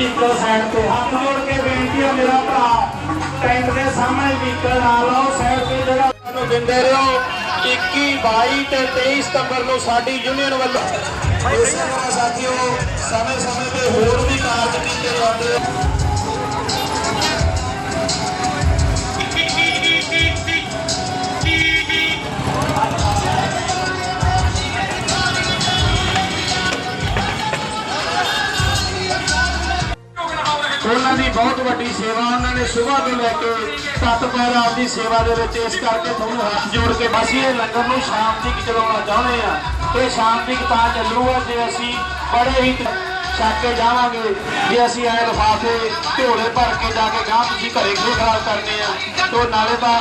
ਇੱਕ ਸਾਈਡ ਤੇ। ਹੱਥ ਜੋੜ ਕੇ ਬੇਨਤੀ ਹੈ ਮੇਰਾ ਭਰਾ ਟੈਂਟ ਦੇ ਸਾਹਮਣੇ ਵਹੀਕਲ ਨਾ ਲਾਓ ਸਾਈਡ ਤੇ ਜਗ੍ਹਾ ਤੁਹਾਨੂੰ ਦਿੰਦੇ ਰਹੋ। 21 22 ਤੇ 23 ਸਤੰਬਰ ਨੂੰ ਸਾਡੀ ਯੂਨੀਅਨ ਵੱਲੋਂ। ਇਸੇ ਤਰ੍ਹਾਂ ਸਾਥੀਓ ਸਮੇਂ ਸਮੇਂ ਤੇ ਹੋਰ ਵੀ ਕਾਰਜ ਕੀਤੇ ਜਾਂਦੇ ਬਹੁਤ ਵੱਡੀ ਸੇਵਾ ਉਹਨਾਂ ਨੇ ਸਵੇਰ ਤੋਂ ਲੈ ਕੇ ਤਤ ਪੈਰ ਆਪਦੀ ਸੇਵਾ ਦੇ ਵਿੱਚ ਇਸ ਕਰਕੇ ਤੁਹਾਨੂੰ ਹੱਥ ਜੋੜ ਕੇ ਬਸ ਇਹ ਲੰਗਰ ਨੂੰ ਸ਼ਾਂਤਿਕ ਚਲਾਉਣਾ ਚਾਹੁੰਦੇ ਆ ਇਹ ਸ਼ਾਂਤਿਕ ਤਾਂ ਚੱਲੂਗਾ ਜੇ ਅਸੀਂ ਬੜੇ ਹੀ ਛੱਕ ਕੇ ਜਾਵਾਂਗੇ, ਜੇ ਅਸੀਂ ਐ ਲਫ਼ਾਫੇ, ਢੋਲੇ ਭਰ ਕੇ ਜਾ ਕੇ ਗਾਂ ਤੁਸੀਂ ਘਰੇ ਕਿਉਂ ਖਰਾਬ ਕਰਨੇ ਆ? ਤੋ ਨਾਲੇ ਤਾਂ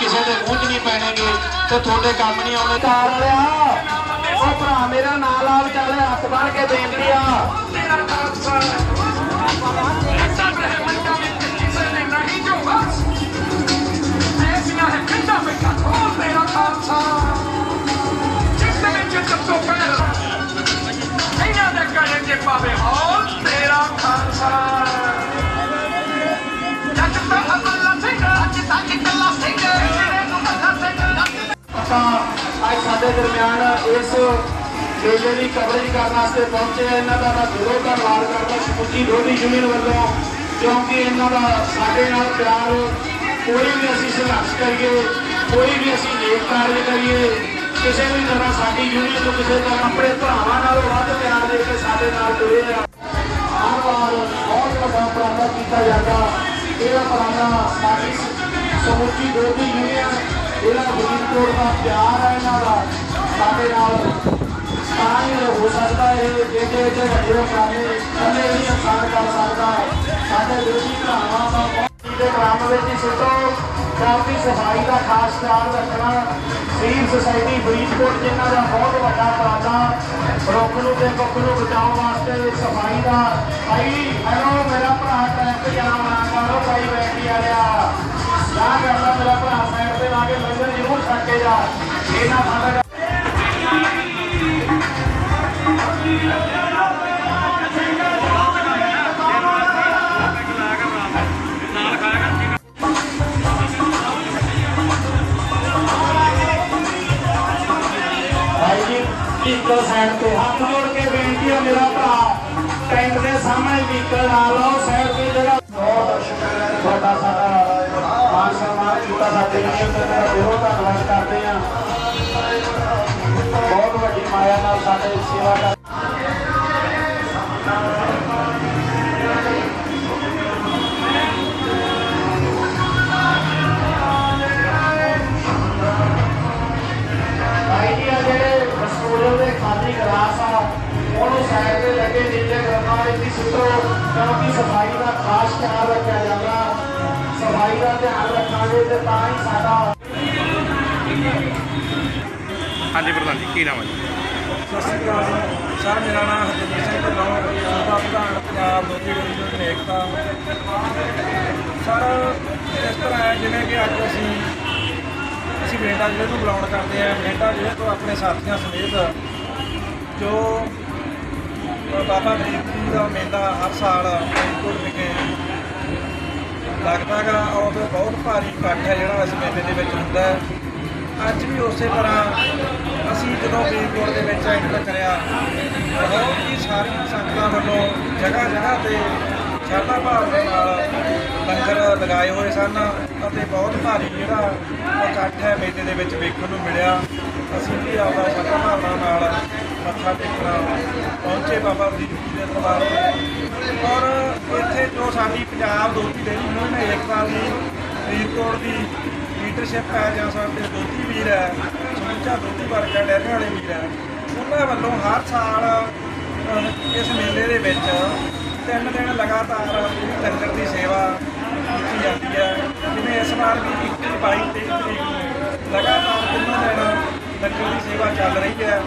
ਕਿਸੇ ਦੇ ਮੂੰਹ 'ਚ ਨਹੀਂ ਪੈਣਗੇ, ਤੇ ਤੁਹਾਡੇ ਕੰਮ ਨਹੀਂ ਆਉਣੇ ਕਾਰ ਵਾਲਿਆ, ਉਹ ਭਰਾ ਮੇਰਾ ਨਾਲ ਆਲ ਚੱਲ, ਹੱਥ ਬਣ ਕੇ ਬੇਨਤੀ ਆ। ਸਿੰਘ ਅੱਜ ਸਾਡੇ ਦਰਮਿਆਨ ਇਸ ਮੇਲੇ ਦੀ ਕਵਰੇਜ ਕਰਨ ਵਾਸਤੇ ਪਹੁੰਚੇ ਹਾਂ। ਇਹਨਾਂ ਦਾ ਮੈਂ ਦਿਲੋਂ ਧੰਨਵਾਦ ਕਰਦਾ ਸਮੁੱਚੀ ਲੋਧੀ ਯੂਨੀਅਨ ਵੱਲੋਂ, ਕਿਉਂਕਿ ਇਹਨਾਂ ਦਾ ਸਾਡੇ ਨਾਲ ਪਿਆਰ, ਕੋਈ ਵੀ ਅਸੀਂ ਸੰਘਰਸ਼ ਕਰੀਏ, ਕੋਈ ਵੀ ਅਸੀਂ ਨੇਕ ਕਾਰਜ ਕਰੀਏ, ਕਿਸੇ ਵੀ ਤਰ੍ਹਾਂ ਸਾਡੀ ਯੂਨੀਅਨ ਨੂੰ ਕਿਸੇ ਤਰ੍ਹਾਂ ਆਪਣੇ ਭਰਾਵਾਂ ਨਾਲੋਂ ਵੱਧ ਪਿਆਰ ਦੇ ਕੇ ਸਾਡੇ ਨਾਲ ਜੁੜੇ ਆ ਹਰ ਵਾਰ ਬਹੁਤ ਵੱਡਾ ਉਪਰਾਲਾ ਕੀਤਾ ਜਾਂਦਾ ਇਹਦਾ ਉਪਰਾਲਾ ਸਾਡੀ ਸਮੁੱਚੀ ਦੋਦੀ ਯੂਨੀਅਨ ਜਿਹੜਾ ਫਰੀਦਕੋਟ ਦਾ ਪਿਆਰ ਹੈ ਇਹਨਾਂ ਦਾ, ਸਾਡੇ ਨਾਲ ਤਾਂ ਹੀ ਹੋ ਸਕਦਾ ਹੈ ਜਿਹਦੇ ਵਿੱਚ ਵੱਡੇ ਉਪਰਾਲੇ ਕੱਲੇ ਨਹੀਂ ਇਨਸਾਨ ਕਰ ਸਕਦਾ ਸਾਡੇ ਦੋਦੀ ਭਰਾਵਾਂ ਦਾ ਬਹੁਤ ਦੇ ਗ੍ਰਾਮ ਵਿੱਚ ਹੀ ਸਿੱਟੋ ਕਾਫੀ ਸਫ਼ਾਈ ਦਾ ਖਾਸ ਖਿਆਲ ਰੱਖਣਾ ਸਿਵਲ ਸੁਸਾਇਟੀ ਫਰੀਦਕੋਟ ਜਿਨ੍ਹਾਂ ਦਾ ਬਹੁਤ ਵੱਡਾ ਉਪਰਾਲਾ ਰੁੱਖ ਨੂੰ ਤੇ ਕੁੱਖ ਨੂੰ ਬਚਾਉਣ ਵਾਸਤੇ ਸਫ਼ਾਈ ਦਾ। ਭਾਈ ਹੈਲੋ ਮੇਰਾ ਭਰਾ ਟ੍ਰੈਫਿਕ ਜਾਮ ਨਾ ਕਰੋ ਭਾਈ ਬੈਠੀ ਆ ਰਿਹਾ। ਜਾ ਕਰਦਾ ਮੇਰਾ ਭਰਾ ਸਾਈਡ ਤੇ ਲਾ ਕੇ ਲੰਗਰ ਜ਼ਰੂਰ ਛੱਡ ਕੇ ਜਾ ਇਹ ਨਾ ਸਾਡਾ ਭਾਈ ਜੀ ਇੱਕ ਸਾਈਡ ਤੇ ਹੱਥ ਜੋੜ ਕੇ ਬੇਨਤੀ ਹੈ ਮੇਰਾ ਭਰਾ ਟੈਂਟ ਦੇ ਸਾਹਮਣੇ ਵਹੀਕਲ ਨਾ ਲਾਓ ਸਾਈਡ ਤੇ ਜਗ੍ਹਾ ਬਹੁਤ ਸ਼ੁਕਰ ਹੈ ਤੁਹਾਡਾ ਸਾਡਾ ਮਾਨ ਸਨਮਾਨ ਸਾਡੇ ਯੂਨੀਅਨ ਦੇ ਬਹੁਤ ਧੰਨਵਾਦ ਕਰਦੇ ਹਾਂ ਬਹੁਤ ਵੱਡੀ ਮਾਇਆ ਨਾਲ ਸਾਡੇ ਸੇਵਾ ਕਰ ਜਿਹੜੇ ਰਸਗੁੱਲੇ ਦੇ ਆ, ਉਹਨੂੰ ਸਾਈਡ ਤੇ ਲੱਗੇ ਨੀਲੇ ਗਰਮਾ ਵਿੱਚ ਹੀ ਸੁੱਟੋ ਕਿਉਂਕਿ ਸਫ਼ਾਈ ਦਾ ਖਾਸ ਖਿਆਲ ਰੱਖਿਆ ਜਾਂਦਾ। ਦਾ ਧਿਆਨ ਰੱਖਾਂਗੇ ਤੇ ਤਾਂ ਹੀ ਸਾਡਾ ਹਾਂਜੀ ਪ੍ਰਧਾਨ ਜੀ, ਕੀ ਨਾਮ ਹੈ ਜੀ? ਸਤਿ ਸ਼੍ਰੀ ਅਕਾਲ ਸਰ, ਮੇਰਾ ਨਾਮ ਹਰਜਿੰਦਰ ਸਿੰਘ ਢਿੱਲੋਂ ਸੂਬਾ ਪ੍ਰਧਾਨ ਪੰਜਾਬ ਦੋਜੀ ਡਿਵੀਜ਼ਨ ਦੀ ਏਕਤਾ ਸਰ, ਇਸ ਤਰ੍ਹਾਂ ਹੈ, ਜਿਵੇਂ ਕਿ ਅੱਜ ਅਸੀਂ ਅਸੀਂ ਬੇਟਾ ਜ਼ਿਲ੍ਹੇ ਨੂੰ ਬੁਲਾਉਣ ਕਰਦੇ ਹਾਂ। ਬੇਟਾ ਜ਼ਿਲ੍ਹੇ ਤੋਂ ਆਪਣੇ ਸਾਥੀਆਂ ਸਮੇਤ ਜੋ ਬਾਬਾ ਗਰੀਬ ਜੀ ਦਾ ਮੇਲਾ ਹਰ ਸਾਲ ਫਰੀਦਕੋਟ ਵਿਖੇ ਲੱਗਦਾ ਗਾ ਔਰ ਬਹੁਤ ਭਾਰੀ ਇਕੱਠ ਹੈ ਜਿਹੜਾ ਇਸ ਮੇਲੇ ਦੇ ਵਿੱਚ ਹੁੰਦਾ ਹੈ। ਅੱਜ ਵੀ ਉਸੇ ਤਰ੍ਹਾਂ ਅਸੀਂ ਜਦੋਂ ਫਰੀਦਕੋਟ ਦੇ ਵਿੱਚ ਐਂਟਰ ਕਰਿਆ ਬਹੁਤ ਹੀ ਸਾਰੀਆਂ ਸੰਗਤਾਂ ਵੱਲੋਂ ਜਗ੍ਹਾ ਜਗ੍ਹਾ ਤੇ ਸ਼ਰਧਾ ਭਾਵ ਦੇ ਨਾਲ ਲੰਗਰ ਲਗਾਏ ਹੋਏ ਸਨ ਅਤੇ ਬਹੁਤ ਭਾਰੀ ਜਿਹੜਾ ਇਕੱਠ ਹੈ ਮੇਲੇ ਦੇ ਵਿੱਚ ਵੇਖਣ ਨੂੰ ਮਿਲਿਆ। ਅਸੀਂ ਵੀ ਆਪਦਾ ਸ਼ਰਧਾ ਭਾਵਨਾ ਨਾਲ ਮੱਥਾ ਟੇਕਣਾ ਪਹੁੰਚੇ ਬਾਬਾ ਫਰੀਦ ਜੀ ਦੇ ਦਰਬਾਰ ਔਰ ਸਾਡੀ ਪੰਜਾਬ ਦੋਤੀ ਡੇਰੀ ਯੂਨੀਅਨ ਏਕਤਾ ਦੀ, ਫਰੀਦਕੋਟ ਦੀ ਲੀਡਰਸ਼ਿਪ ਹੈ ਜਾਂ ਸਾਡੇ ਦੋਤੀ ਵੀਰ ਹੈ, ਸਮੁੱਚਾ ਦੋਤੀ ਵਰਗਾ ਡੈਰੀ ਵਾਲੇ ਵੀਰ ਹੈ। ਉਹਨਾਂ ਵੱਲੋਂ ਹਰ ਸਾਲ ਇਸ ਮੇਲੇ ਦੇ ਵਿੱਚ ਤਿੰਨ ਦਿਨ ਲਗਾਤਾਰ ਜਿਹੜੀ ਲੰਗਰ ਦੀ ਸੇਵਾ ਕੀਤੀ ਜਾਂਦੀ ਹੈ। ਜਿਵੇਂ ਇਸ ਵਾਰ ਵੀ 21 22 23 ਤਰੀਕ ਨੂੰ ਲਗਾਤਾਰ ਤਿੰਨ ਦਿਨ ਲੰਗਰ ਦੀ ਸੇਵਾ ਚੱਲ ਰਹੀ ਹੈ।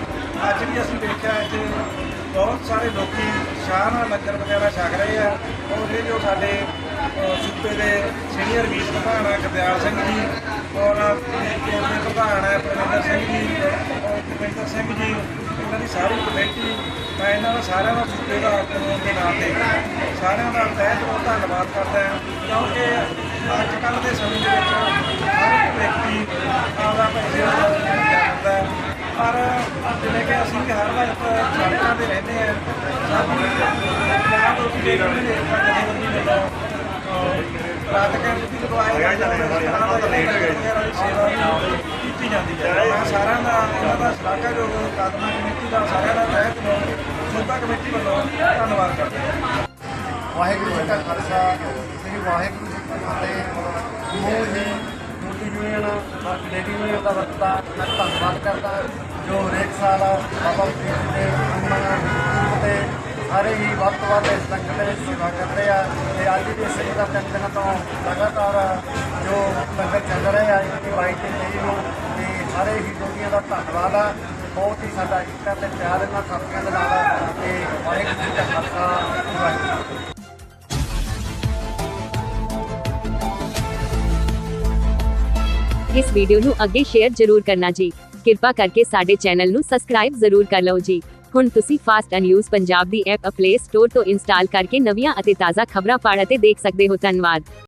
ਅੱਜ ਵੀ ਅਸੀਂ ਦੇਖਿਆ ਇੱਥੇ ਬਹੁਤ ਸਾਰੇ ਲੋਕੀ ਸ਼ਾਹ ਨਾਲ ਲੰਗਰ ਵਗੈਰਾ ਛਕ ਰਹੇ ਆ। ਔਰ ਇਹ ਜੋ ਸਾਡੇ ਸੂਬੇ ਦੇ ਸੀਨੀਅਰ ਵੀਰ ਪ੍ਰਧਾਨ ਹੈ ਗੁਰਦਿਆਲ ਸਿੰਘ ਜੀ, ਔਰ ਫਰੀਦਕੋਟ ਦੇ ਪ੍ਰਧਾਨ ਹੈ ਪ੍ਰਵਿੰਦਰ ਸਿੰਘ ਜੀ, ਔਰ ਗੁਰਵਿੰਦਰ ਸਿੰਘ ਜੀ ਇਹਨਾਂ ਦੀ ਸਾਰੀ ਕਮੇਟੀ, ਮੈਂ ਇਹਨਾਂ ਦਾ ਸਾਰਿਆਂ ਦਾ ਸੂਬੇ ਦਾ ਕਾਨੂੰਨ ਦੇ ਨਾਂ ਤੇ ਸਾਰਿਆਂ ਦਾ ਤਹਿ ਦਿਲੋਂ ਧੰਨਵਾਦ ਕਰਦਾ ਹਾਂ, ਕਿਉਂਕਿ ਅੱਜ ਕੱਲ੍ਹ ਦੇ ਸਮੇਂ ਦੇ ਵਿੱਚ ਹਰ ਇੱਕ ਵਿਅਕਤੀ ਆਪਦਾ ਪੈਸੇ ਦਾ ਜਾਣਦਾ ਹੈ ਪਰ ਜਿਵੇਂ ਕਿ ਅਸੀਂ ਵੀ ਹਰ ਵਕਤ ਸੜਕਾਂ ਤੇ ਰਹਿੰਦੇ ਹਾਂ। ਸਾਡੀ ਪੰਜਾਬ ਰੋਟੀ ਦੇ ਜਥੇਬੰਦੀ ਰਾਤ ਦੀ ਜਦੋਂ ਆਏ ਦਾ ਲੇਟ ਦੀ ਸੇਵਾ ਕੀਤੀ ਜਾਂਦੀ ਹੈ। ਮੈਂ ਸਾਰਿਆਂ ਦਾ ਇਹਨਾਂ ਦਾ ਸ਼ਲਾਘਾਯੋਗ ਕਾਦਮਾ ਕਮੇਟੀ ਦਾ ਸਾਰਿਆਂ ਦਾ ਤਹਿ ਦਿਲੋਂ ਸੂਬਾ ਕਮੇਟੀ ਵੱਲੋਂ ਧੰਨਵਾਦ ਕਰਦਾ ਹਾਂ। ਵਾਹਿਗੁਰੂ ਜੀ ਕਾ ਖਾਲਸਾ ਸ੍ਰੀ ਵਾਹਿਗੁਰੂ ਜੀ ਕੀ ਫਤਿਹ। ਮੂਲ ਜੀ ਯੂਨੀਅਨ ਲੇਡੀ ਯੂਨੀਅਨ ਦਾ ਵਕਤਾ ਮੈਂ ਧੰਨਵਾਦ ਕਰਦਾ ਜੋ ਹਰੇਕ ਸਾਲ ਬਾਬਾ ਫਰੀਦ ਦੇ ਅੰਮ੍ਰਿਤ ਤੇ ਸਾਰੇ ਹੀ ਵੱਧ ਤੋਂ ਵੱਧ ਇਸ ਲੰਗਰ ਦੇ ਵਿੱਚ ਸੇਵਾ ਕਰਦੇ ਆ ਤੇ ਅੱਜ ਵੀ ਇਸੇ ਤਿੰਨ ਦਿਨਾਂ ਤੋਂ ਲਗਾਤਾਰ ਜੋ ਲੰਗਰ ਚੱਲ ਰਿਹਾ ਹੈ ਕਿ ਬਾਈ ਤੇ ਤੇਈ ਨੂੰ ਤੇ ਸਾਰੇ ਹੀ ਦੁਨੀਆ ਦਾ ਧੰਨਵਾਦ ਆ। ਬਹੁਤ ਹੀ ਸਾਡਾ ਇੱਕਤਾ ਤੇ ਪਿਆਰ ਇਹਨਾਂ ਸਾਥੀਆਂ ਦੇ ਨਾਲ ਤੇ ਵਾਹਿਗੁਰੂ ਜੀ ਦਾ ਖਾਲਸਾ, ਵਾਹਿਗੁਰੂ ਇਸ ਵੀਡੀਓ ਨੂੰ ਅੱਗੇ ਸ਼ੇਅਰ ਜ਼ਰੂਰ ਕਰਨਾ ਜੀ। ਕਿਰਪਾ ਕਰਕੇ ਸਾਡੇ ਚੈਨਲ ਨੂੰ ਸਬਸਕ੍ਰਾਈਬ ਜ਼ਰੂਰ ਕਰ ਲਓ ਜੀ। ਹੁਣ ਤੁਸੀਂ ਫਾਸਟ ਨਿਊਜ਼ ਪੰਜਾਬ ਦੀ ਐਪ ਪਲੇ ਸਟੋਰ ਤੋਂ ਇੰਸਟਾਲ ਕਰਕੇ ਨਵੀਆਂ ਅਤੇ ਤਾਜ਼ਾ ਖਬਰਾਂ ਪੜ੍ਹ ਅਤੇ ਦੇਖ ਸਕਦੇ ਹੋ। ਧੰਨਵਾਦ।